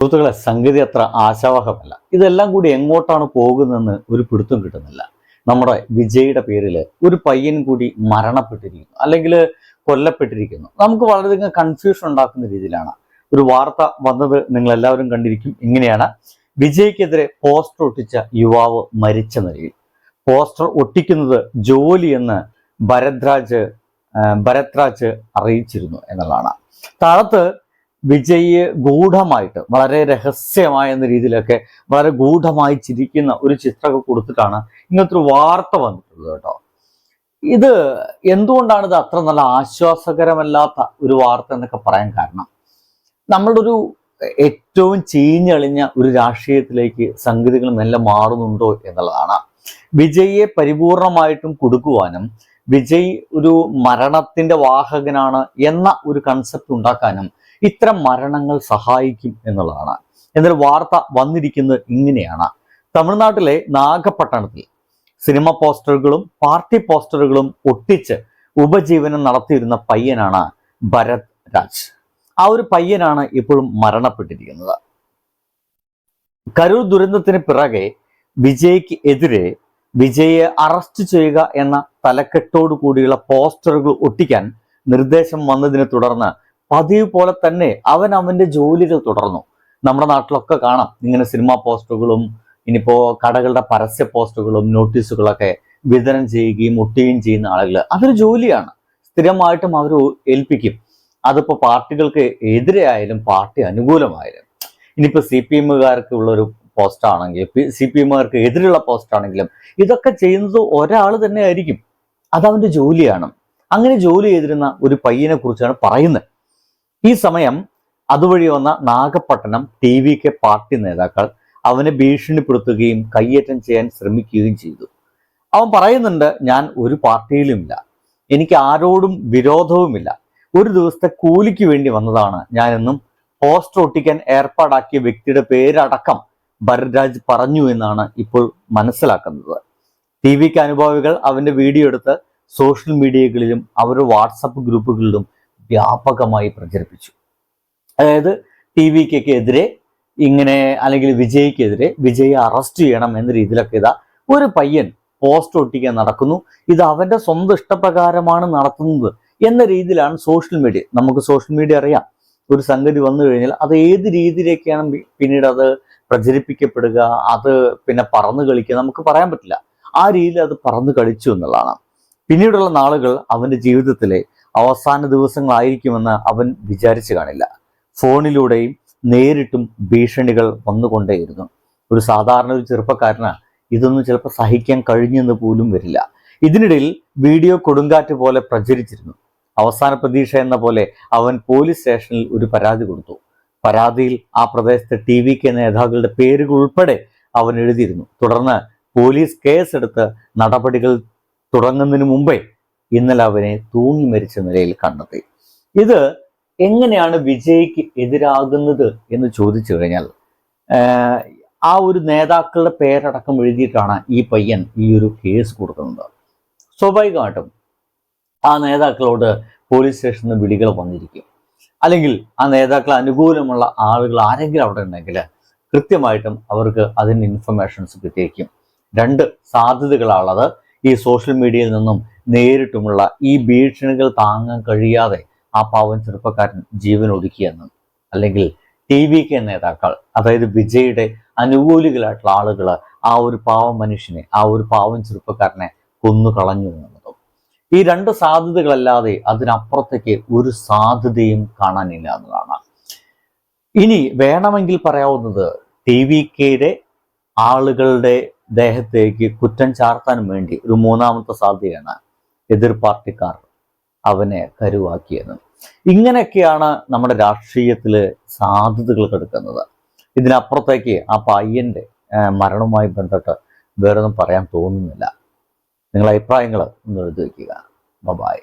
സുഹൃത്തുക്കളെ സംഗതി അത്ര ആശാവഹമല്ല. ഇതെല്ലാം കൂടി എങ്ങോട്ടാണ് പോകുന്നതെന്ന് ഒരു പിടുത്തം കിട്ടുന്നില്ല. നമ്മുടെ വിജയുടെ പേരിൽ ഒരു പയ്യൻ കൂടി മരണപ്പെട്ടിരിക്കുന്നു അല്ലെങ്കിൽ കൊല്ലപ്പെട്ടിരിക്കുന്നു. നമുക്ക് വളരെയധികം കൺഫ്യൂഷൻ ഉണ്ടാക്കുന്ന രീതിയിലാണ് ഒരു വാർത്ത വന്നത്. നിങ്ങൾ എല്ലാവരും കണ്ടിരിക്കും. ഇങ്ങനെയാണ്. വിജയ്ക്കെതിരെ പോസ്റ്റർ ഒട്ടിച്ച യുവാവ് മരിച്ച നിലയിൽ. പോസ്റ്റർ ഒട്ടിക്കുന്നത് ജോലി എന്ന് ഭരദ്രാജ് ഭരത്രാജ് അറിയിച്ചിരുന്നു എന്നുള്ളതാണ്. താഴത്ത് വിജയ് ഗൂഢമായിട്ട് വളരെ രഹസ്യമായ എന്ന രീതിയിലൊക്കെ വളരെ ഗൂഢമായി ചിരിക്കുന്ന ഒരു ചിത്രമൊക്കെ കൊടുത്തിട്ടാണ് ഇങ്ങനത്തെ ഒരു വാർത്ത വന്നിട്ടുള്ളത് കേട്ടോ. ഇത് എന്തുകൊണ്ടാണ് ഇത് അത്ര നല്ല ആശ്വാസകരമല്ലാത്ത ഒരു വാർത്ത എന്നൊക്കെ പറയാൻ കാരണം നമ്മളുടെ ഒരു ഏറ്റവും ചീഞ്ഞളിഞ്ഞ ഒരു രാഷ്ട്രീയത്തിലേക്ക് സംഗതികൾ മെല്ലെ മാറുന്നുണ്ടോ എന്നുള്ളതാണ്. വിജയിയെ പരിപൂർണമായിട്ടും കൊടുക്കുവാനും വിജയ് ഒരു മരണത്തിന്റെ വാഹകനാണ് എന്ന ഒരു കൺസെപ്റ്റ് ഉണ്ടാക്കാനും ഇത്തരം മരണങ്ങൾ സഹായിക്കും എന്നുള്ളതാണ്. എന്നാൽ വാർത്ത വന്നിരിക്കുന്നത് ഇങ്ങനെയാണ്. തമിഴ്നാട്ടിലെ നാഗപട്ടണത്തിൽ സിനിമ പോസ്റ്ററുകളും പാർട്ടി പോസ്റ്ററുകളും ഒട്ടിച്ച് ഉപജീവനം നടത്തിയിരുന്ന പയ്യനാണ് ഭരത് രാജ്. ആ ഒരു പയ്യനാണ് ഇപ്പോഴും മരണപ്പെട്ടിരിക്കുന്നത്. കരൂർ ദുരന്തത്തിന് പിറകെ വിജയ്ക്ക് എതിരെ വിജയെ അറസ്റ്റ് ചെയ്യുക എന്ന തലക്കെട്ടോടു കൂടിയുള്ള പോസ്റ്ററുകൾ ഒട്ടിക്കാൻ നിർദ്ദേശം വന്നതിനെ തുടർന്ന് പതിവ് പോലെ തന്നെ അവൻ അവന്റെ ജോലികൾ തുടർന്നു. നമ്മുടെ നാട്ടിലൊക്കെ കാണാം. ഇങ്ങനെ സിനിമാ പോസ്റ്ററുകളും ഇനിയിപ്പോ കടകളുടെ പരസ്യ പോസ്റ്ററുകളും നോട്ടീസുകളൊക്കെ വിതരണം ചെയ്യുകയും ഒട്ടുകയും ചെയ്യുന്ന ആളുകൾ. അതൊരു ജോലിയാണ്. സ്ഥിരമായിട്ടും അവർ ഏൽപ്പിക്കും. അതിപ്പോ പാർട്ടികൾക്ക് എതിരെയായാലും പാർട്ടി അനുകൂലമായാലും. ഇനിയിപ്പോ സി പി എമ്മുകാർക്ക് ഉള്ളൊരു ആണെങ്കിലും സി പി എമ്മുകാർക്ക് എതിരെയുള്ള പോസ്റ്റ് ആണെങ്കിലും ഇതൊക്കെ ചെയ്യുന്നത് ഒരാൾ തന്നെ ആയിരിക്കും. അതവന്റെ ജോലിയാണ്. അങ്ങനെ ജോലി ചെയ്തിരുന്ന ഒരു പയ്യനെ കുറിച്ചാണ് പറയുന്നത്. ഈ സമയം അതുവഴി വന്ന Nagapattinam T V K party നേതാക്കൾ അവനെ ഭീഷണിപ്പെടുത്തുകയും കയ്യേറ്റം ചെയ്യാൻ ശ്രമിക്കുകയും ചെയ്തു. അവൻ പറയുന്നുണ്ട് ഞാൻ ഒരു പാർട്ടിയിലുമില്ല. എനിക്ക് ആരോടും വിരോധവുമില്ല. ഒരു ദിവസത്തെ കൂലിക്ക് വേണ്ടി വന്നതാണ്. ഞാനെന്നും പോസ്റ്റർ ഒട്ടിക്കാൻ ഏർപ്പാടാക്കിയ വ്യക്തിയുടെ പേരടക്കം ഭരരാജ് പറഞ്ഞു എന്നാണ് ഇപ്പോൾ മനസ്സിലാക്കുന്നത്. ടി വിക്ക് അനുഭാവികൾ അവന്റെ വീഡിയോ എടുത്ത് സോഷ്യൽ മീഡിയകളിലും അവരുടെ വാട്സപ്പ് ഗ്രൂപ്പുകളിലും വ്യാപകമായി പ്രചരിപ്പിച്ചു. അതായത് ടി വിക്കൊക്കെ എതിരെ ഇങ്ങനെ അല്ലെങ്കിൽ വിജയ്ക്കെതിരെ വിജയെ അറസ്റ്റ് ചെയ്യണം എന്ന രീതിയിലൊക്കെ ഇതാ ഒരു പയ്യൻ പോസ്റ്റ് ഒട്ടിക്കാൻ നടക്കുന്നു. ഇത് അവന്റെ സ്വന്തം ഇഷ്ടപ്രകാരമാണ് നടത്തുന്നത് എന്ന രീതിയിലാണ് സോഷ്യൽ മീഡിയ നമുക്ക് സോഷ്യൽ മീഡിയ അറിയാം. ഒരു സംഗതി വന്നു കഴിഞ്ഞാൽ അത് ഏത് രീതിയിലേക്കാണ് പിന്നീട് അത് പ്രചരിപ്പിക്കപ്പെടുക അത് പിന്നെ പറന്ന് കളിക്കുക നമുക്ക് പറയാൻ പറ്റില്ല. ആ രീതിയിൽ അത് പറന്ന് കളിച്ചു എന്നുള്ളതാണ്. പിന്നീടുള്ള നാളുകൾ അവന്റെ ജീവിതത്തിലെ അവസാന ദിവസങ്ങളായിരിക്കുമെന്ന് അവൻ വിചാരിച്ചു കാണില്ല. ഫോണിലൂടെയും നേരിട്ടും ഭീഷണികൾ വന്നുകൊണ്ടേയിരുന്നു. ഒരു സാധാരണ ഒരു ചെറുപ്പക്കാരന് ഇതൊന്നും ചിലപ്പോൾ സഹിക്കാൻ കഴിഞ്ഞെന്ന് പോലും വരില്ല. ഇതിനിടയിൽ വീഡിയോ കൊടുങ്കാറ്റ് പോലെ പ്രചരിച്ചിരുന്നു. അവസാന പ്രതീക്ഷ എന്ന പോലെ അവൻ പോലീസ് സ്റ്റേഷനിൽ ഒരു പരാതി കൊടുത്തു. പരാതിയിൽ ആ പ്രദേശത്തെ ടി വി കെ നേതാക്കളുടെ പേരുകൾ ഉൾപ്പെടെ അവൻ എഴുതിയിരുന്നു. തുടർന്ന് പോലീസ് കേസെടുത്ത് നടപടികൾ തുടങ്ങുന്നതിന് മുമ്പേ ഇന്നലെ അവനെ തൂങ്ങി മരിച്ച നിലയിൽ കണ്ടത്. ഇത് എങ്ങനെയാണ് വിജയ്ക്ക് എതിരാകുന്നത് എന്ന് ചോദിച്ചു കഴിഞ്ഞാൽ ആ ഒരു നേതാക്കളുടെ പേരടക്കം എഴുതിയിട്ടാണ് ഈ പയ്യൻ ഈ ഒരു കേസ് കൊടുക്കുന്നത്. സ്വാഭാവികമായിട്ടും ആ നേതാക്കളോട് പോലീസ് സ്റ്റേഷനിൽ വിളികൾ വന്നിരിക്കും. അല്ലെങ്കിൽ ആ നേതാക്കൾ അനുകൂലമുള്ള ആളുകൾ ആരെങ്കിലും അവിടെ ഉണ്ടെങ്കിൽ കൃത്യമായിട്ടും അവർക്ക് അതിന്റെ ഇൻഫർമേഷൻസ് കിട്ടിയേക്കും. രണ്ട് സാധ്യതകളാണുള്ളത്. ഈ സോഷ്യൽ മീഡിയയിൽ നിന്നും നേരിട്ടുമുള്ള ഈ ഭീഷണികൾ താങ്ങാൻ കഴിയാതെ ആ പാവൻ ചെറുപ്പക്കാരൻ ജീവൻ ഒടുക്കിയെന്ന് അല്ലെങ്കിൽ ടി വി കെ നേതാക്കൾ അതായത് വിജയുടെ അനുകൂലികളായിട്ടുള്ള ആളുകൾ ആ ഒരു പാവം മനുഷ്യനെ ആ ഒരു പാവം ചെറുപ്പക്കാരനെ കൊന്നു കളഞ്ഞു എന്നുള്ളതും. ഈ രണ്ട് സാധ്യതകളല്ലാതെ അതിനപ്പുറത്തേക്ക് ഒരു സാധ്യതയും കാണാനില്ല എന്നതാണ്. ഇനി വേണമെങ്കിൽ പറയാവുന്നത് ടി വി കെയുടെ ആളുകളുടെ ദേഹത്തേക്ക് കുറ്റം ചാർത്താൻ വേണ്ടി ഒരു മൂന്നാമത്തെ സാധ്യതയാണ് എതിർ പാർട്ടിക്കാർ അവനെ കരുവാക്കിയത്. ഇങ്ങനെയൊക്കെയാണ് നമ്മുടെ രാഷ്ട്രീയത്തിൽ സാധ്യതകൾ കിടക്കുന്നത്. ഇതിനപ്പുറത്തേക്ക് ആ പയ്യന്റെ മരണവുമായി ബന്ധപ്പെട്ട് വേറൊന്നും പറയാൻ തോന്നുന്നില്ല. നിങ്ങളുടെ അഭിപ്രായങ്ങൾ ഒന്ന് എഴുതി വയ്ക്കുക ബബായ്